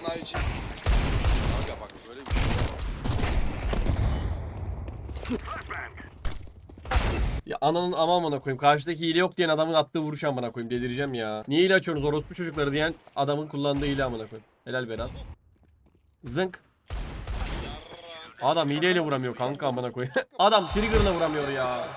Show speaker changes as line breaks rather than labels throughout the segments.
sanayici.
Kanka bak böyle bir şey.
Ya ananın ama amına koyayım. Karşıdaki hile yok diyen adamın attığı vuruş amına koyayım. Delireceğim ya. Niye hile açıyorsunuz orospu çocukları diyen adamın kullandığı hile amına koyayım. Helal Berat. Zınk. Adam hileyle vuramıyor kanka amına koyayım. Adam trigger'la vuramıyor ya.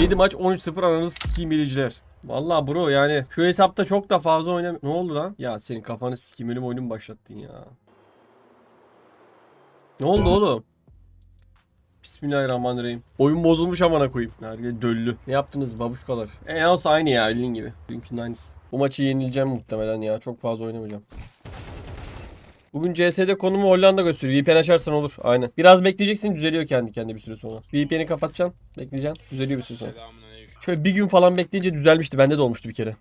7 maç 13-0 aranız sikiyim biliciler. Valla bro yani şu hesapta çok da fazla oynam... Ne oldu lan? Ya senin kafanı sikeyim ölüm oyunu mu başlattın ya? Ne oldu oğlum? Bismillahirrahmanirrahim. Oyun bozulmuş amına koyayım. Herkes döllü. Ne yaptınız babuşkalar? E olsa aynı ya bildiğin gibi. Dünkünün aynısı. Bu maçı yenileceğim muhtemelen ya. Çok fazla oynamayacağım. Bugün CS'de konumu Hollanda gösteriyor. VPN açarsan olur. Aynen. Biraz bekleyeceksin düzeliyor kendi kendine bir süre sonra. VPN'i kapatacaksın. Bekleyeceksin. Düzeliyor bir süre sonra. Şöyle bir gün falan bekleyince düzelmişti. Bende de olmuştu bir kere.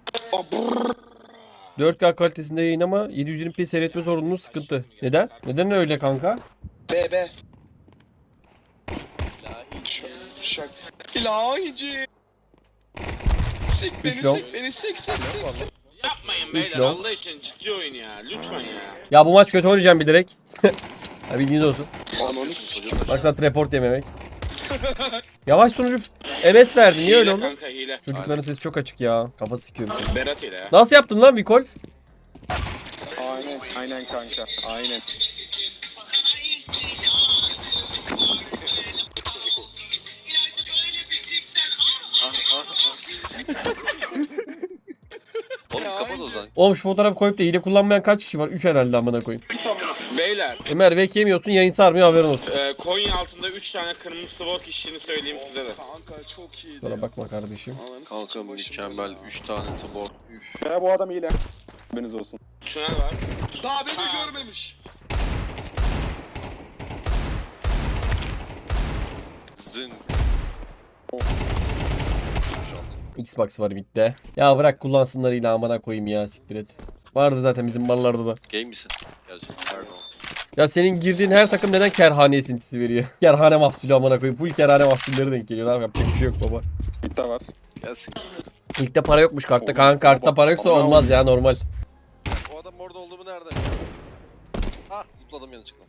4K kalitesinde yayın ama 720p seyretme zorunluluğu sıkıntı. Neden? Neden öyle kanka?
B B.
İlahi.
Şak. İlahici. Sek beni
long.
sek beni sek sek sek.
Yapmayın beyler
long.
Allah için ciddi oyun ya. Lütfen ya.
Ya bu maç kötü oynayacağım bir direkt. ha bildiğiniz olsun.
Ananı
Maksat report yememek. Yavaş sunucu MS verdi. Niye öyle oldu?
Kanka hile.
Çocukların sesi çok açık ya. Kafası sikiyorum.
Berat hile ya.
Nasıl yaptın lan Vikolf?
Aynen, aynen kanka. Aynen.
Ah ah ah. Oğlum kapat o zaman.
Oğlum şu fotoğraf koyup da hile kullanmayan kaç kişi var? 3 herhalde amına koyayım.
Beyler.
Ömer vek yemiyorsun yayın sarmıyor haberin olsun.
E, Konya altında 3 tane kırmızı sword işini söyleyeyim size de.
Kanka çok iyiydi.
Bana bakma kardeşim.
Kanka mükemmel.
döndü
3 tane tıbor. Üf.
Ya bu adam hile. Haberiniz olsun.
Tünel var.
Daha beni görmemiş.
Zın.
Xbox var midde. Ya bırak kullansınlar yine amına koyayım ya siktir et. Vardı zaten bizim mallarda da.
Gay misin? Gerçekten. Pardon.
Ya senin girdiğin her takım neden kerhane esintisi veriyor? Kerhane mahsulü amına koyayım. Full kerhane mahsulleri denk geliyor. Abi yapacak bir şey yok baba.
Bitti var.
Gelsin.
İlkte para yokmuş kartta. Kanka kartta para yoksa olmaz ya normal.
O adam orada olduğumu nerede? Ah zıpladım yanlışlıkla.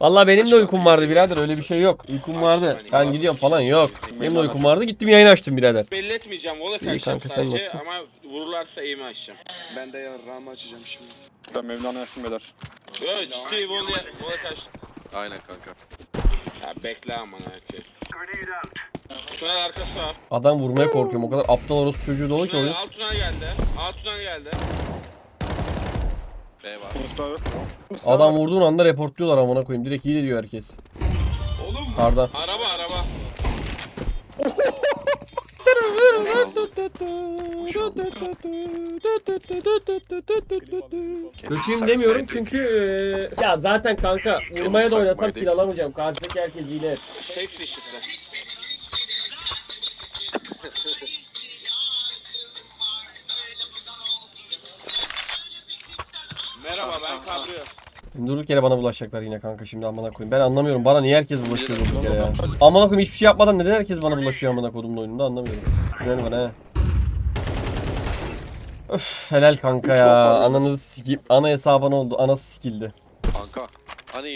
Vallahi benim de uykum vardı birader öyle bir şey yok. Uykum vardı. Ben gidiyorum falan yok. Benim de uykum vardı gittim yayın açtım birader.
Belli etmeyeceğim. Vola
İyi
kaçacağım
kanka, sen
sadece
nasılsın?
ama vururlarsa eğimi açacağım.
Ben de yarrağımı açacağım şimdi.
Ben Mevlana yaşım beyler.
Yo ciddi vola, vola.
Aynen kanka.
Ya bekle aman erkeği. Tünel arkası var.
Adam vurmaya korkuyorum. O kadar aptal orospu çocuğu dolu ki
Tünel,
oyun.
alt tünel geldi. Alt tünel geldi.
B var.
Mustafa.
Adam vurduğun anda reportluyorlar amına koyayım. Direkt hile diyor herkes.
Oğlum
Arda.
Araba araba.
Kötüyüm demiyorum çünkü eee, ya zaten kanka vurmaya da oynasam kill alamayacağım. Karşıdaki herkes hile.
Dişisi.
Durduk yere bana bulaşacaklar yine kanka şimdi amına koyayım. Ben anlamıyorum. Bana niye herkes bulaşıyor durduk yere ya. Amına koyayım hiçbir şey yapmadan neden herkes bana bulaşıyor amına kodumun oyununda anlamıyorum. Yani bana he. Öf helal kanka ya. Ananı sikip ana hesabına oldu. Anası sikildi.
Kanka. Hani?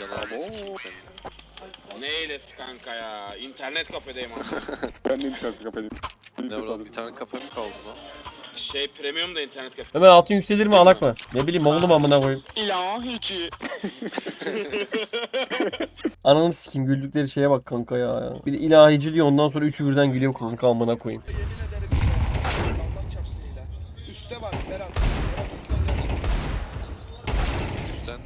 Yanağını sikeyim seni.
Ne eylesi kanka ya. İnternet kafedeyim aslında.
Ben de kanka kapatayım.
Ne var oğlum, bir tane kafa mı kaldı lan?
Şey premium da internet kafe.
Hemen altın yükselir mi alak mı? Ne bileyim oğlum amına koyayım.
ilahici.
Ananı sikeyim güldükleri şeye bak kanka ya. Bir de ilahici diyor ondan sonra üçü birden gülüyor kanka amına koyayım.
Yemin ederim. Allah çarpsın. Üste bak Berat.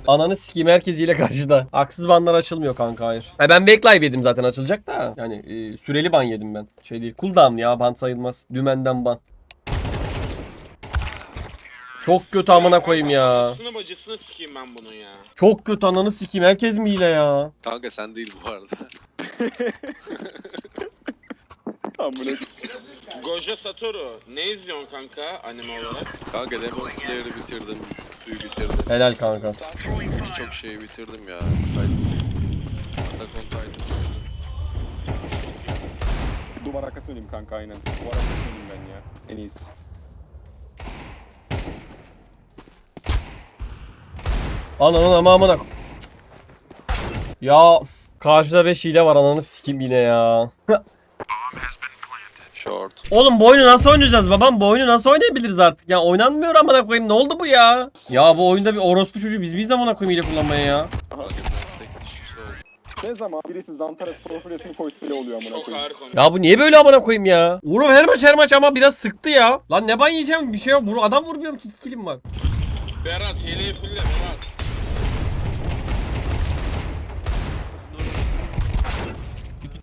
Ananı sikeyim herkes ile karşıda. Haksız banlar açılmıyor kanka hayır. E ben backlive yedim zaten açılacak da. Yani e, süreli ban yedim ben. Şey değil. Cooldown ya ban sayılmaz. Dümenden ban. Çok kötü amına koyayım ya.
Sını bacısını sikeyim ben bunun ya.
Çok kötü ananı sikeyim. Herkes mi hile ya?
Kanka sen değil bu arada.
Amına
Goja Satoru. Ne izliyorsun kanka anime olarak?
Kanka Demon Slayer'ı bitirdim. Suyu bitirdim.
Helal kanka.
Birçok şeyi bitirdim ya. Attack on Titan.
duvar arkasına döneyim kanka aynen. Duvar arkasına döneyim ben ya. En iyisi.
Ananın ama amına. Ya karşıda 5 hile var ananı sikim yine ya.
Short.
Oğlum bu oyunu nasıl oynayacağız babam? Bu oyunu nasıl oynayabiliriz artık? Ya oynanmıyor amına koyayım. Ne oldu bu ya? Ya bu oyunda bir orospu çocuğu biz miyiz amına koyayım hile kullanmaya ya?
Ne zaman birisi Zantares profil resmi koysa bile oluyor amına koyayım.
Ya bu niye böyle amına koyayım ya? Oğlum her maç her maç ama biraz sıktı ya. Lan ne ban yiyeceğim bir şey yok. Vur, adam vurmuyorum ki 2 kilim var.
Berat hileyi fulle Berat.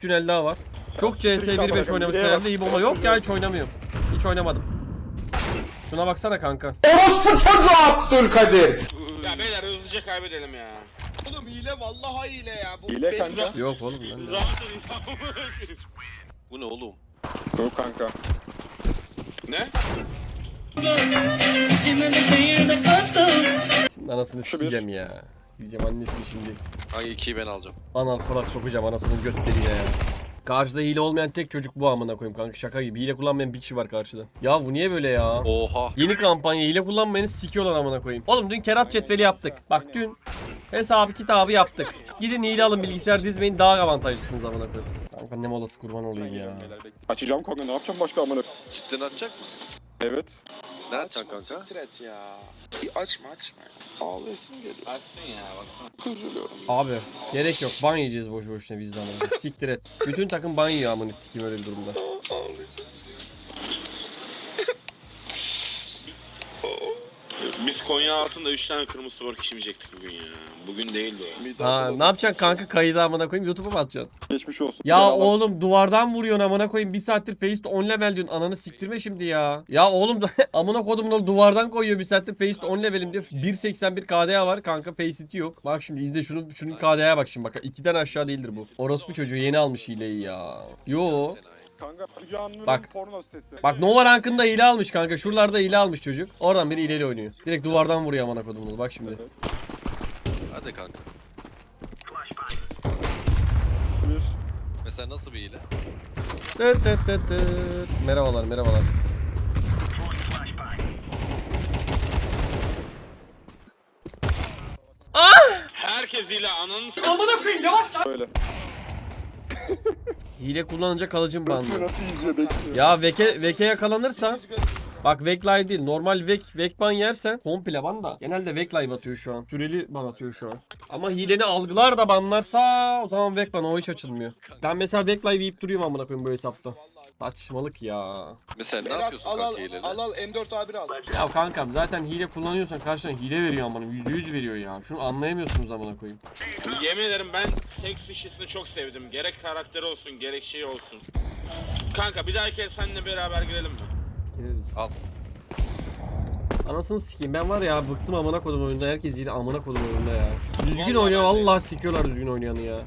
Tünel daha var. Çok CS 1.5 oynamak istedim de iyi bomba yok ya hiç oynamıyorum. Hiç oynamadım. Şuna baksana kanka.
Ya beyler hızlıca kaybedelim ya.
Oğlum hile vallahi hile ya. Bu
Hile kanka.
Yok oğlum ben de.
Bu ne oğlum?
Yok kanka.
Ne?
Şimdi anasını sikeceğim ya. Diyeceğim annesini şimdi.
Hangi ikiyi ben alacağım?
Anal kulak sokacağım anasının göt deliğine ya. Karşıda hile olmayan tek çocuk bu amına koyayım kanka şaka gibi. Hile kullanmayan bir kişi var karşıda. Ya bu niye böyle ya?
Oha.
Yeni kampanya hile kullanmayanı sikiyorlar amına koyayım. Oğlum dün kerat cetveli yaptık. Bak dün hesabı kitabı yaptık. Gidin hile alın bilgisayar dizmeyin daha avantajlısınız amına koyayım. Kanka ne molası kurban olayım ya.
Açacağım kanka ne yapacağım başka amına.
Cidden açacak mısın?
Evet.
Ne açacaksın
Açma,
kanka?
siktir et ya. Açma açma. Ağlayasın geliyor.
Açsın ya baksana.
Üzülüyorum.
Abi gerek yok ban yiyeceğiz boş boşuna biz de amına koyayım. Siktir et. Bütün takım ban yiyor amına sikim öyle bir durumda.
Biz Konya altında 3 tane kırmızı spor kişimeyecektik bugün ya. Bugün değildi o.
Ha ne yapacaksın kanka kaydı amına koyayım YouTube'a mı atacaksın?
Geçmiş olsun.
Ya
Gel Allah-
oğlum duvardan vuruyorsun amına koyayım. Bir saattir Face'de 10 level diyorsun. Ananı siktirme şimdi ya. Ya oğlum da amına kodumun oğlu duvardan koyuyor bir saattir Face'de 10 levelim diyor. 1.81 KDA var kanka Faceit'i yok. Bak şimdi izle şunu şunun KDA'ya bak şimdi bak. 2'den aşağı değildir bu. Orospu çocuğu yeni almış hileyi ya. Yo.
Kanka Rüyanlı'nın
Bak.
porno sesi.
Bak Nova rankında hile almış kanka. Şuralarda hile almış çocuk. Oradan biri hileyle oynuyor. Direkt duvardan vuruyor amına kodumun oğlu. Bak şimdi.
Hadi kanka.
Bir.
Mesela nasıl bir hile?
Tıt tıt tıt tıt. Merhabalar merhabalar.
Herkes ile ananı s-
Böyle.
Hile kullanınca kalıcım bandı.
Nasıl izliyor bekliyor.
Ya Veke, Veke yakalanırsa Bak Vek live değil. Normal Vek, Vek ban yersen komple ban da. Genelde Vek live atıyor şu an. Süreli ban atıyor şu an. Ama hileni algılar da banlarsa o zaman Vek ban o hiç açılmıyor. Ben mesela Vek live yiyip duruyorum amına koyayım bu hesapta. Saçmalık ya.
Mesela ne
Berat
yapıyorsun
al al
kanka hileyle?
al al M4 A1 al.
Ya kankam zaten hile kullanıyorsan karşına hile veriyor amına. %100 veriyor ya. Şunu anlayamıyorsunuz amına koyayım.
Yemin ederim ben seks işisini çok sevdim. Gerek karakteri olsun gerek şey olsun. Kanka bir dahaki el seninle beraber girelim mi?
Gireriz.
Al.
Anasını sikeyim ben var ya bıktım amına kodum oyunda herkes yine amına kodum oyunda ya. Düzgün
Vallahi
oynuyor
ben de.
vallahi sikiyorlar düzgün oynayanı ya.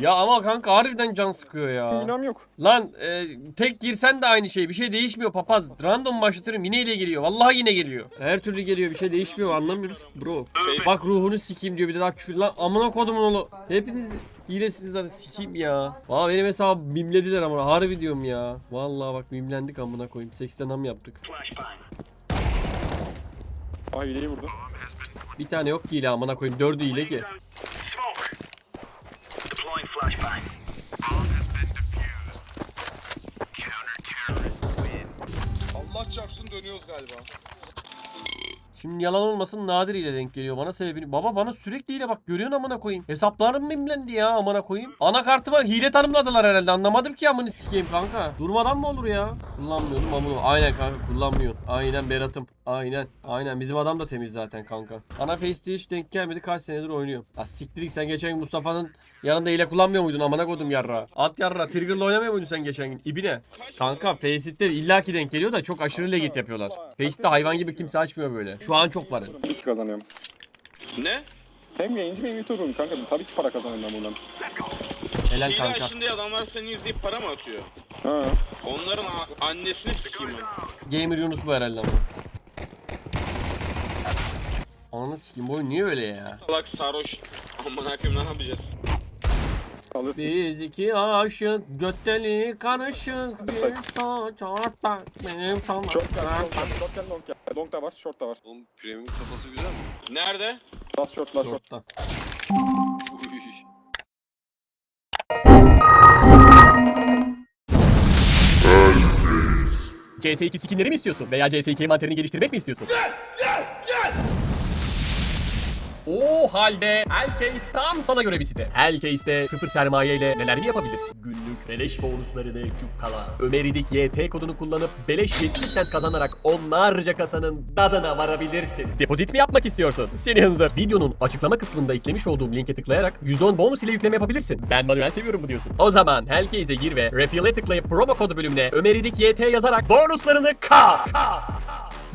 Ya ama kanka harbiden can sıkıyor ya.
İnam yok.
Lan e, tek girsen de aynı şey. Bir şey değişmiyor papaz. Random başlatıyorum yine ile geliyor. Vallahi yine geliyor. Her türlü geliyor bir şey değişmiyor anlamıyoruz bro. Bak ruhunu sikeyim diyor bir de daha küfür. Lan amına kodumun oğlu. Hepiniz hilesiniz zaten sikeyim ya. Valla benim hesabı mimlediler ama harbi diyorum ya. Vallahi bak mimlendik amına koyayım. Seksten ham yaptık.
Aa hileyi vurdu.
Bir tane yok ki hile amına koyayım. Dördü hile ki.
Çarpsın dönüyoruz galiba.
Şimdi yalan olmasın nadir ile denk geliyor bana sebebini. Baba bana sürekli hile bak görüyorsun amına koyayım. Hesaplarım mimlendi ya amına koyayım. Anakartıma hile tanımladılar herhalde anlamadım ki amını sikeyim kanka. Durmadan mı olur ya? Kullanmıyordum amına. Aynen kanka kullanmıyorsun. Aynen Berat'ım. Aynen. Aynen bizim adam da temiz zaten kanka. Ana Face'de hiç denk gelmedi kaç senedir oynuyor. Ya siktirik sen geçen gün Mustafa'nın yanında hile kullanmıyor muydun amına kodum yarra. At yarra Trigger'la oynamıyor muydun sen geçen gün? İbine. Kanka Faceit'te illaki denk geliyor da çok aşırı legit yapıyorlar. Faceit'te hayvan gibi kimse açmıyor böyle. Şu an çok var.
İki kazanıyorum.
Ne?
Hem yayıncı hem YouTuber'ım kanka. Tabii ki para kazanıyorum ben buradan.
Helal
Hile
kanka.
şimdi adamlar seni izleyip para mı atıyor?
Ha.
Onların a- annesini sikeyim ben.
Gamer Yunus bu herhalde ama. Ananı sikeyim bu oyun niye öyle ya?
Salak sarhoş. Aman hakim ne yapacağız?
Alırsın.
Biz iki aşık, götteli karışık bir saç ortak benim tamam.
Short geldi, short long geldi. Long da var, short da var.
Oğlum premium kafası güzel mi?
Nerede?
Last short, last short.
Short'tan.
Uy.
CS2 skinleri mi istiyorsun? Veya CS2 envanterini geliştirmek mi istiyorsun? O halde Hellcase tam sana göre bir site. Hellcase'de sıfır sermaye ile neler mi yapabilirsin? Günlük beleş bonuslarını cukkala. Ömeridik YT kodunu kullanıp beleş 70 cent kazanarak onlarca kasanın dadına varabilirsin. Depozit mi yapmak istiyorsun? Seni hınzır. Videonun açıklama kısmında eklemiş olduğum linke tıklayarak %10 bonus ile yükleme yapabilirsin. Ben manuel seviyorum bu diyorsun. O zaman Hellcase'e gir ve Refill'e tıklayıp promo kodu bölümüne Ömeridik YT yazarak bonuslarını kap. kap.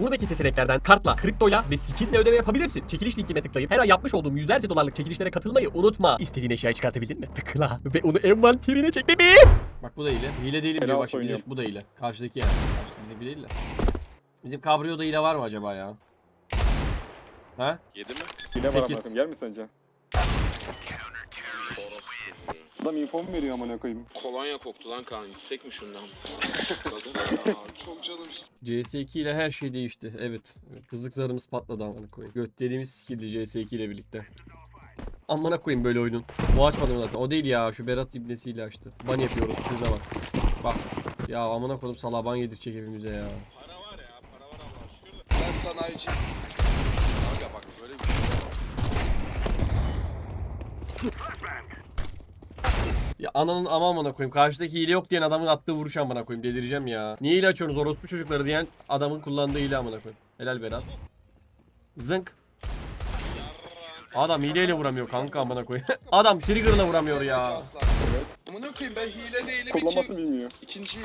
Buradaki seçeneklerden kartla, kriptoyla ve skinle ödeme yapabilirsin. Çekiliş linkine tıklayıp her ay yapmış olduğum yüzlerce dolarlık çekilişlere katılmayı unutma. İstediğin eşyayı çıkartabildin mi? Tıkla ve onu envanterine çek bebeğim.
Bak bu da hile. Hile değilim diyor bak şimdi
oynuyorum.
bu da hile. Karşıdaki yani. Karşıdaki bizim değil de. Bizim kabriyoda hile var mı acaba ya? Ha?
Yedi mi?
Yine var
Sekiz.
amına koyayım. Gel mi sence? Adam info mu veriyor amına koyayım?
Kolonya koktu lan Kaan. Gitsek mi şundan?
Çok canım
CS2 ile her şey değişti. Evet. Kızlık zarımız patladı amına koyayım. Götlediğimiz skilldi CS2 ile birlikte. Amına koyayım böyle oyunun. O açmadım zaten. O değil ya. Şu Berat ibnesiyle açtı. Ban yapıyoruz. Şurada bak. Bak. Ya amına koyayım salağa ban yedirecek hepimize ya.
Para var ya. Para var Allah.
Ben sanayici.
Kanka bak böyle bir şey var.
Ya ananın ama amına koyayım. Karşıdaki hile yok diyen adamın attığı vuruş amına koyayım. Delireceğim ya. Niye hile açıyorsunuz orospu çocukları diyen adamın kullandığı hile amına koyayım. Helal Berat. Zınk. Adam hileyle vuramıyor kanka amına koyayım. Adam trigger'la vuramıyor ya.
Amına koyayım ben hile değilim.
Kullanmasını
iki,
bilmiyor.
ikinci.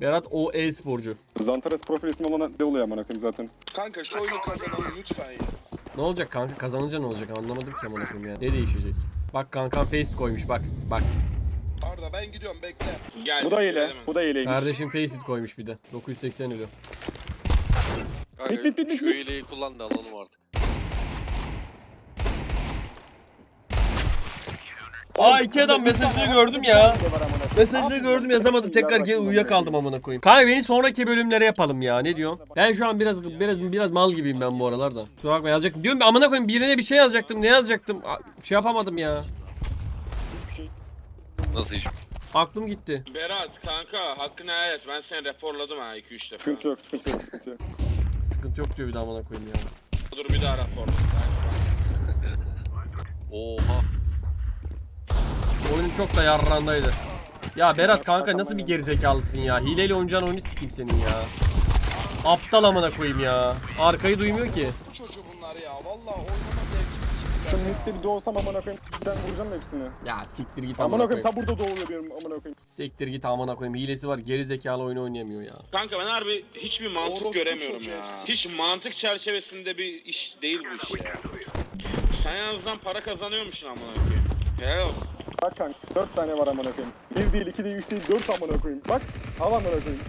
Berat o e-sporcu.
Zantares profil ismi olana ne oluyor amına koyayım zaten.
Kanka şu oyunu kazanalım lütfen ya.
Ne olacak kanka kazanınca ne olacak anlamadım ki amına koyayım ya. Ne değişecek? Bak kanka face koymuş bak. Bak.
Arda ben gidiyorum bekle.
Gel.
Bu da.
Gelemem.
Bu da hileymiş.
Kardeşim face it koymuş bir de. 980 euro.
Bit, bit, bit, bit,
şu
bit.
hileyi kullan da alalım artık.
Aa iki adam mesajını gördüm ya. Mesajını gördüm yazamadım.
ya
Tekrar
şimdi
uyuyakaldım amına koyayım. Kanka beni sonraki bölümlere yapalım ya. Ne diyorsun? Ben şu an biraz biraz biraz mal gibiyim ben bu aralarda. Kusura bakma yazacaktım. Diyorum amına koyayım birine bir şey yazacaktım. Ne yazacaktım? A- Şey yapamadım ya.
Nasıl iş?
Aklım gitti.
Berat kanka hakkını helal et. Ben seni raporladım ha 2-3 defa.
Sıkıntı yok, sıkıntı yok, sıkıntı yok.
Sıkıntı yok diyor bir daha amına koyayım ya.
Dur bir daha raporla.
Oha.
Oyunun çok da yarrandaydı. Ya Berat kanka nasıl bir gerizekalısın ya? Hileyle oynayacağın oyunu sikeyim senin ya. Aptal amına koyayım ya. Arkayı duymuyor ki.
Bu çocuğu bunlar ya. Vallahi oynama zevkini
Şu midde bir doğsam amına koyayım. Ben vuracağım hepsini.
Ya siktir git
Amına
amına
koyayım
koyayım.
ta burada doğuyor benim amına koyayım.
Siktir git amına koyayım. Hilesi var. Geri zekalı oyunu oynayamıyor ya.
Kanka ben harbi hiçbir mantık
Orospu
göremiyorum
çocuğu
ya.
hepsi.
Hiç mantık çerçevesinde bir iş değil bu iş ya. Sen en azından para kazanıyormuşsun amına koyayım. Helal olsun.
Bak kanka 4 tane var amına koyayım. 1 değil, 2 değil, 3 değil, 4 amına koyayım. Bak al amına koyayım.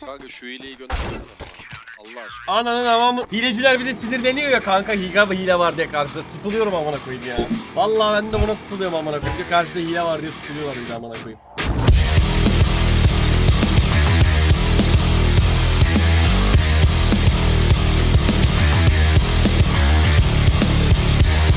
Kanka şu hileyi göndersene bana. Allah aşkına.
Ananın amamı. Hileciler bir de sinirleniyor ya kanka hile, hile var diye karşıda. Tutuluyorum amına koyayım ya. Vallahi ben de buna tutuluyorum amına koyayım. Karşıda hile var diye tutuluyorlar bir de amına koyayım.